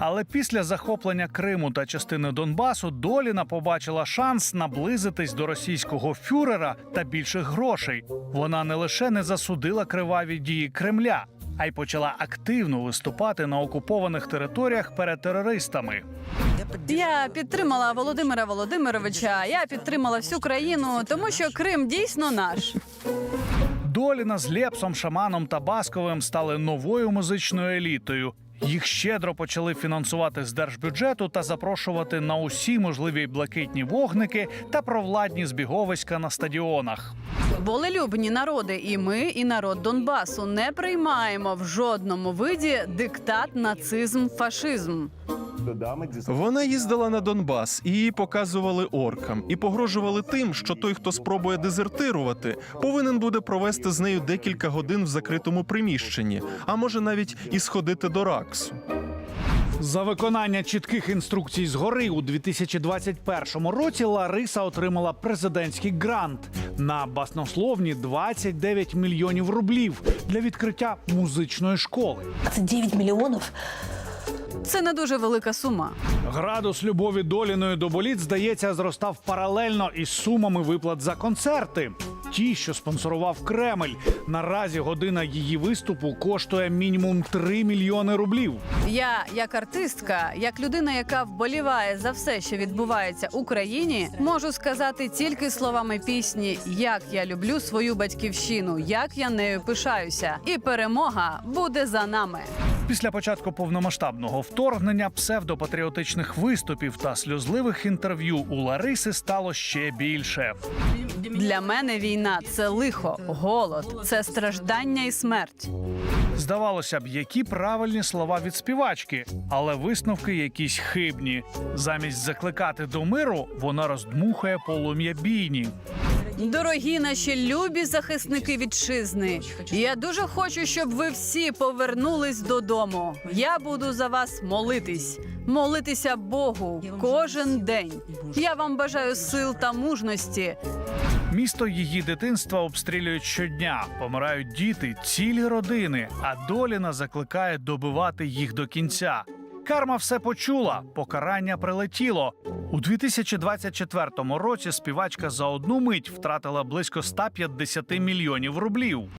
Але після захоплення Криму та частини Донбасу Доліна побачила шанс наблизитись до російського фюрера та більших грошей. Вона не лише не засудила криваві дії Кремля, а й почала активно виступати на окупованих територіях перед терористами. Я підтримала Володимира Володимировича. Я підтримала всю країну, тому що Крим дійсно наш. Доліна з Лєпсом, Шаманом та Басковим стали новою музичною елітою. Їх щедро почали фінансувати з держбюджету та запрошувати на усі можливі блакитні вогники та провладні збіговиська на стадіонах. Волелюбні народи, і ми, і народ Донбасу не приймаємо в жодному виді диктат, нацизм, фашизм. Вона їздила на Донбас і її показували оркам і погрожували тим, що той, хто спробує дезертирувати, повинен буде провести з нею декілька годин в закритому приміщенні, а може навіть і сходити до раксу. За виконання чітких інструкцій згори у 2021 році Лариса отримала президентський грант на баснословні 29 мільйонів рублів для відкриття музичної школи. Це 29 миллионов. Це не дуже велика сума. Градус любові Доліної до боліт, здається, зростав паралельно із сумами виплат за концерти. Ті, що спонсорував Кремль. Наразі година її виступу коштує мінімум 3 мільйони рублів. Я, як артистка, як людина, яка вболіває за все, що відбувається в Україні, можу сказати тільки словами пісні Як я люблю свою батьківщину, як я нею пишаюся, і перемога буде за нами. Після початку повномасштабного вторгнення псевдопатріотичних виступів та сльозливих інтерв'ю у Лариси стало ще більше. Для мене війна це лихо, голод, це страждання і смерть. Здавалося б, які правильні слова від співачки, але висновки якісь хибні. Замість закликати до миру, вона роздмухує полум'я бійні. Дорогі наші любі захисники вітчизни. Я дуже хочу, щоб ви всі повернулись додому. Я буду за вас молитись, молитися Богу кожен день. Я вам бажаю сил та мужності. Місто її дитинства обстрілюють щодня, помирають діти, цілі родини, а Доліна закликає добивати їх до кінця. Карма все почула, покарання прилетіло. У 2024 році співачка за одну мить втратила близько 150 мільйонів рублів.